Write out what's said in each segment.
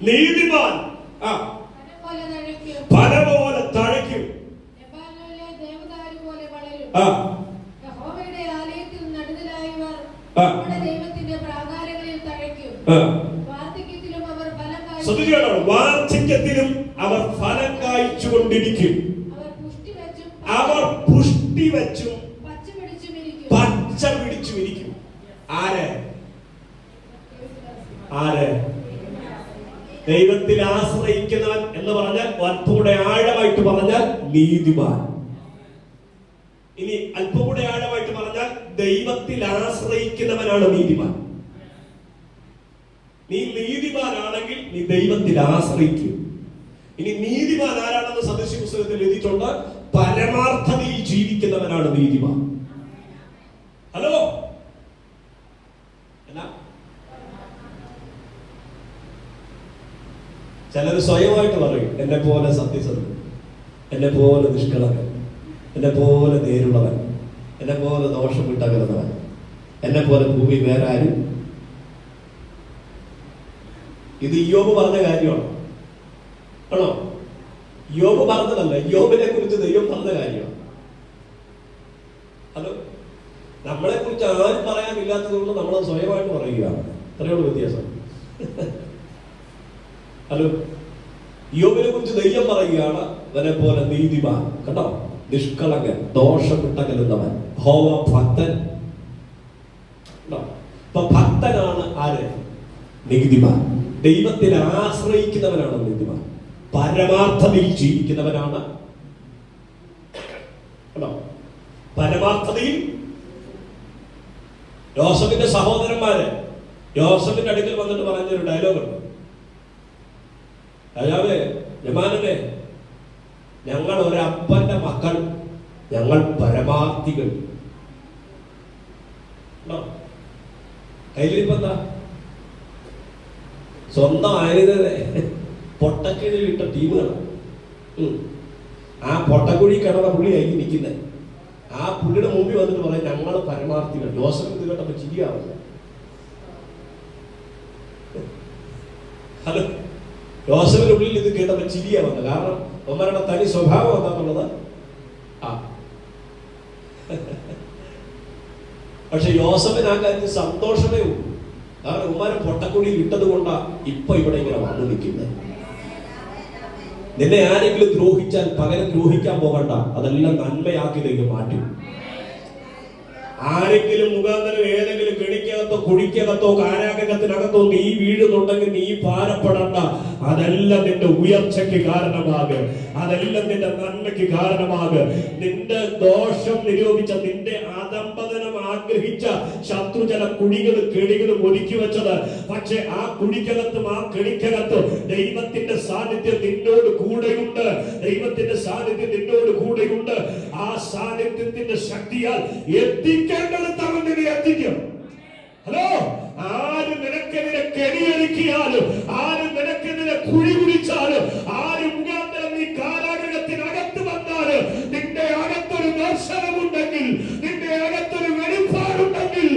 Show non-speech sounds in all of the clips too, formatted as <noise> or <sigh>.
നീതിമാൻ. ആ. പോലെ പല തഴയ്ക്കും. ആ. വാർദ്ധക്യത്തിലും അവർ ഫലം ശ്രദ്ധിക്കണം വാർദ്ധക്യത്തിലും അവർ പുഷ്ടി വെച്ചും പച്ച പിടിച്ചു ഇരിക്കും ആര്? ആര്? ദൈവത്തിൽ ആശ്രയിക്കുന്നവൻ എന്ന് പറഞ്ഞാൽ അല്പൂടെ ആഴമായിട്ട് പറഞ്ഞാൽ നീതിമാൻ. ഇനി അല്പൂടെ ആഴമായിട്ട് പറഞ്ഞാൽ ദൈവത്തിൽ ആശ്രയിക്കുന്നവനാണ് നീതിമാൻ. നീ നീതിമാനാണെങ്കിൽ നീ ദൈവത്തിൽ ആശ്രയിക്കും. ഇനി നീതിമാൻ ആരാണെന്ന് സദസ്യ പുസ്തകത്തിൽ എഴുതിയിട്ടുണ്ട്? പരമാർത്ഥതയിൽ ജീവിക്കുന്നവനാണ് നീതിമാൻ. ഹലോ എന്നാ ചിലർ സ്വയമായിട്ട് പറയും എന്നെ പോലെ സത്യസന്ധൻ എന്നെ പോലെ നിഷ്കളങ്കൻ എന്നെ പോലെ നേരുള്ളവൻ എന്നെ പോലെ ദോഷം വിട്ടകലുന്നവൻ എന്നെ പോലെ ഭൂമി വേറെ ആരും ഇത് യോബ് പറഞ്ഞ കാര്യമാണ്. ആണോ? യോബ് പറഞ്ഞതല്ല യോബിനെ കുറിച്ച് ദൈവം പറഞ്ഞ കാര്യമാണ്. അത് നമ്മളെ കുറിച്ച് ആരും പറയാനില്ലാത്തത് കൊണ്ട് നമ്മൾ സ്വയമായിട്ട് പറയുകയാണ്. അത്രയുള്ള വ്യത്യാസം. <laughs> ഹലോ. യോബിനെ കുറിച്ച് ദൈവം പറയുകയാണ് അവനെ പോലെ നീതിമാൻ. കണ്ടോ? നിഷ്കളങ്കൻ ദോഷം വിട്ടകലുന്നവൻ ഹോവ ഭക്തൻ അപ്പൊ ഭക്തനാണ് ആര്? നീതിമാൻ. ദൈവത്തിൽ ആശ്രയിക്കുന്നവനാണ് നീതിമാൻ. പരമാർത്ഥതയിൽ ജീവിക്കുന്നവനാണ്. പരമാർത്ഥതയിൽ. ജോസഫിന്റെ സഹോദരന്മാര് ജോസഫിന്റെ അടുക്കൽ വന്നിട്ട് പറഞ്ഞൊരു ഡയലോഗ് ഉണ്ട് രാജാവേ യമാനനെ ഞങ്ങൾ ഒരപ്പന്റെ മക്കൾ ഞങ്ങൾ പരമാർത്ഥികൾ. കയ്യിലിപ്പെന്താ സ്വന്തം ആയുധനെ പൊട്ടക്കീഴിലിട്ട ടീമുകളാണ് ഉം. ആ പൊട്ടക്കുഴി കിടന്ന പുള്ളിയായി നിൽക്കുന്നത് ആ പുള്ളിയുടെ മുമ്പിൽ വന്നിട്ട് പറയാം ഞങ്ങൾ പരമാർത്ഥികൾ. ജോസഫ് ഇത് കേട്ടപ്പോ ചിരിയാവില്ല ഹലോ. ഉള്ളിൽ ഇത് കേട്ടപ്പോൾ ചിരിയാ വന്നത്. കാരണം ഒമ്മരുടെ തനി സ്വഭാവം എന്താന്നുള്ളത്? ആ. പക്ഷെ യോസഫിന് ആ കാര്യത്തിൽ സന്തോഷമേ ഉള്ളൂ. കാരണം ഉമ്മാരെ പൊട്ടക്കുടിയിൽ ഇട്ടത് കൊണ്ടാ ഇപ്പൊ ഇവിടെ ഇങ്ങനെ വന്നു നിൽക്കുന്നത്. നിന്നെ ആരെങ്കിലും ദ്രോഹിച്ചാൽ പകരം ദ്രോഹിക്കാൻ പോകണ്ട. അതെല്ലാം നന്മയാക്കി നിങ്ങൾ മാറ്റും. ആരെങ്കിലും മുഖാന്തരം ഏതെങ്കിലും കെണിക്കകത്തോ കുഴിക്കകത്തോ കാരാഗ്രഹത്തിനകത്തോ നീ വീഴുന്നുണ്ടെങ്കിൽ നീ ഭാരപ്പെടണ്ട. അതെല്ലാം നിന്റെ ഉയർച്ചയ്ക്ക് കാരണമാക്. അതെല്ലാം നിന്റെ നന്മയ്ക്ക് കാരണമാക്. നിന്റെ ദോഷം നിരൂപിച്ച നിന്റെ അതമ്പതനം ആഗ്രഹിച്ച ശത്രു ചില കുഴികളും കെണികളും ഒരുക്കി വെച്ചത്. പക്ഷെ ആ കുഴിക്കകത്തും ആ കെണിക്കകത്തും ദൈവത്തിന്റെ സാന്നിധ്യം നിന്നോട് കൂടെയുണ്ട്. ദൈവത്തിന്റെ സാന്നിധ്യം നിന്നോട് കൂടെയുണ്ട്. ആ സാന്നിധ്യത്തിന്റെ ശക്തിയാൽ എത്തിക്കേണ്ടത് അവൻ നിന്നെ എത്തിക്കും. ഹലോ? ആര് നിനക്കെതിരെ കെണിയൊരുക്കിയാലും ആര് നിനക്കെതിരെ കുഴി കുടിച്ചാലും ആര് മുഖാന്തരം നീ കാരാഗ്രഹത്തിനകത്ത് വന്നാലും നിന്റെ അകത്തൊരു ദർശനമുണ്ടെങ്കിൽ നിന്റെ അകത്തൊരു വെളിപ്പാടുണ്ടെങ്കിൽ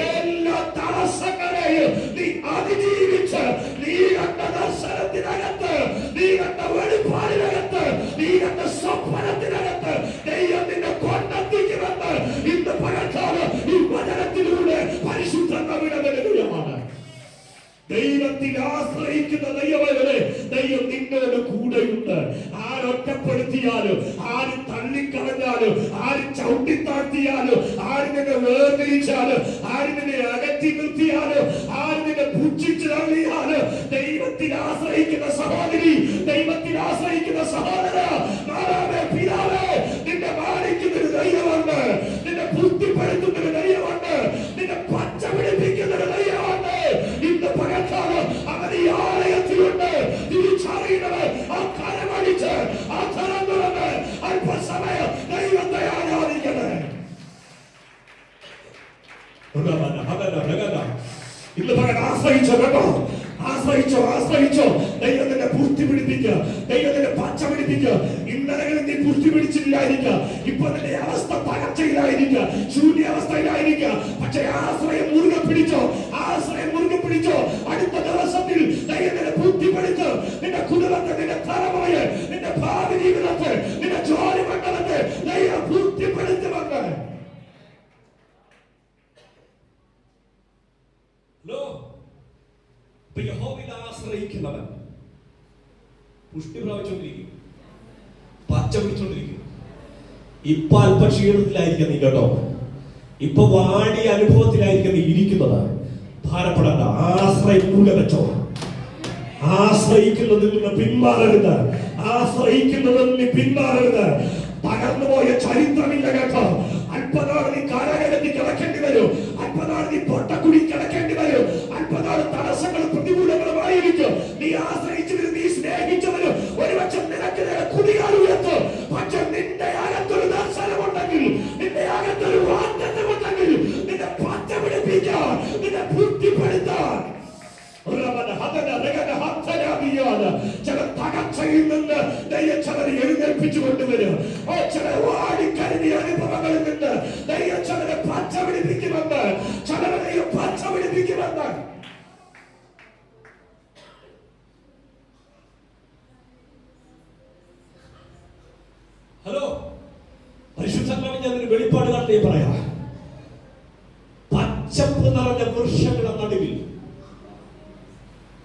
എല്ലാ തടസ്സങ്ങളെയും നീ അതിജീവിച്ച് നീ കണ്ട ദർശനത്തിനകത്ത് ആശ്രയിക്കുന്ന ദൈവമേ ദൈവം നിങ്ങളുടെ കൂടെയുണ്ട്. ആരൊറ്റപ്പെടുത്തിയാലും ആര് തള്ളിക്കളഞ്ഞാലും ആര് ചവിട്ടിത്താഴ്ത്തിയാലും ആര് നിന്നെ വേർതിരിച്ചാലും ആര് നിന്നെ ഇന്ന് പകരം ആശ്രയിച്ചോ കേട്ടോ? ആശ്രയിച്ചോ ആശ്രയിച്ചോ. ദൈവത്തിന്റെ പൂർത്തി പിടിപ്പിക്കുക ദൈവത്തിന്റെ പച്ച പിടിപ്പിക്കുക ഇന്നലകളിൽ നീ പൂർത്തി പിടിച്ചില്ലായിരിക്കുക ഇപ്പൊ നിന്റെ അവസ്ഥ തകർച്ചയിലായിരിക്കുക ശൂന്യാവസ്ഥയിലായിരിക്കുക പക്ഷെ ആശ്രയം മുറുകെ പിടിച്ചോ ആശ്രയം മുറുകെ പിടിച്ചോ. അടുത്ത ദിവസത്തിൽ ദൈവത്തിന്റെ പൂർത്തി പിടി യഹോവയിൽ ആശ്രയിക്കുന്നവൻ പുഷ്ടി പ്രാപിച്ചുകൊണ്ടിരിക്കും പച്ച പിടിച്ചോണ്ടിരിക്കും. ഇപ്പൊ അല്പ നീ കേട്ടോ. ഇപ്പൊ വാടി അനുഭവത്തിലായിരിക്കും നീ ഇരിക്കുന്നത്. ഭാരപ്പെടേണ്ട. ആശ്രയം മുറുകെ വെച്ചോ ആശ്രയിക്കുന്നതിൽ നിന്ന് പിന്മാറരുത്. ആശ്രയിക്കുന്നതിൽ നിന്ന് പിന്മാറരുത്. തകർന്നുപോയ ചരിത്രമില്ല കേട്ടോ. അല്പനാളി നീ കാരാഗ്രഹത്തിൽ കിടക്കേണ്ടി വരും. അല്പനാൾ നീ പൊട്ടക്കുടി കിടക്കേണ്ടി വരും. അല്പനാട് തടസ്സങ്ങളും പ്രതികൂലങ്ങളുമായിരിക്കും നീ ആശ്രയിച്ചവരും ഹത്തനാബിയാന. ചില തകർച്ചയിൽ നിന്ന് ദൈവം ചിലരെ എഴുന്നേൽപ്പിച്ചു കൊണ്ടുവരും ഓ ചില വാടിക്കരുതിയ അനുഭവങ്ങളിൽ നിന്ന് ദൈവം ചിലരെ പച്ച പിടിപ്പിക്കുമെന്ന്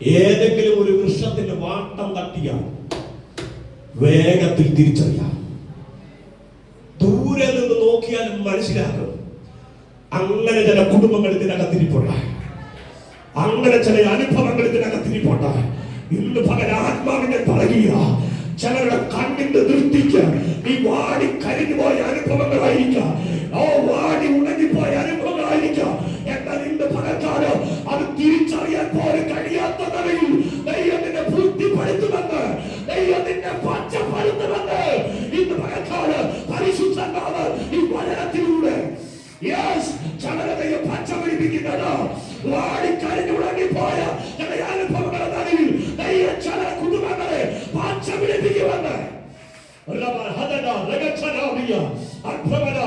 ഏതെങ്കിലും ഒരു വൃക്ഷത്തിന്റെ വാട്ടം തട്ടിയാൽ വേഗത്തിൽ തിരിച്ചറിയാം. ദൂരെ നിന്ന് നോക്കിയാലും മനസ്സിലാകും. അങ്ങനെ ചില കുടുംബങ്ങൾ ഇതിനകത്തിരിപ്പുണ്ട് അങ്ങനെ ചില അനുഭവങ്ങൾ ഇതിനകത്തിരിപ്പുണ്ട് ഇന്ന് പകൽ ആത്മാവിനെ പറയുക ചിലരുടെ കണ്ണിന്റെ ദൃഷ്ടിക്ക് നീ വാടി കരിഞ്ഞുപോയ അനുഭവങ്ങളായിരിക്കാം. യെസ് ചലനതയെ പച്ച പിടിപ്പിക്കുന്നത് വാടിക്കരഞ്ഞു ഉണങ്ങിപ്പോയ ചില അനുഭവങ്ങളുടെ നടുവിൽ ചില കുടുംബങ്ങളെ പച്ച പിടിപ്പിക്കുമെന്ന് റബ ഹദന രഗച്ചനാവിയ അത്ഭുത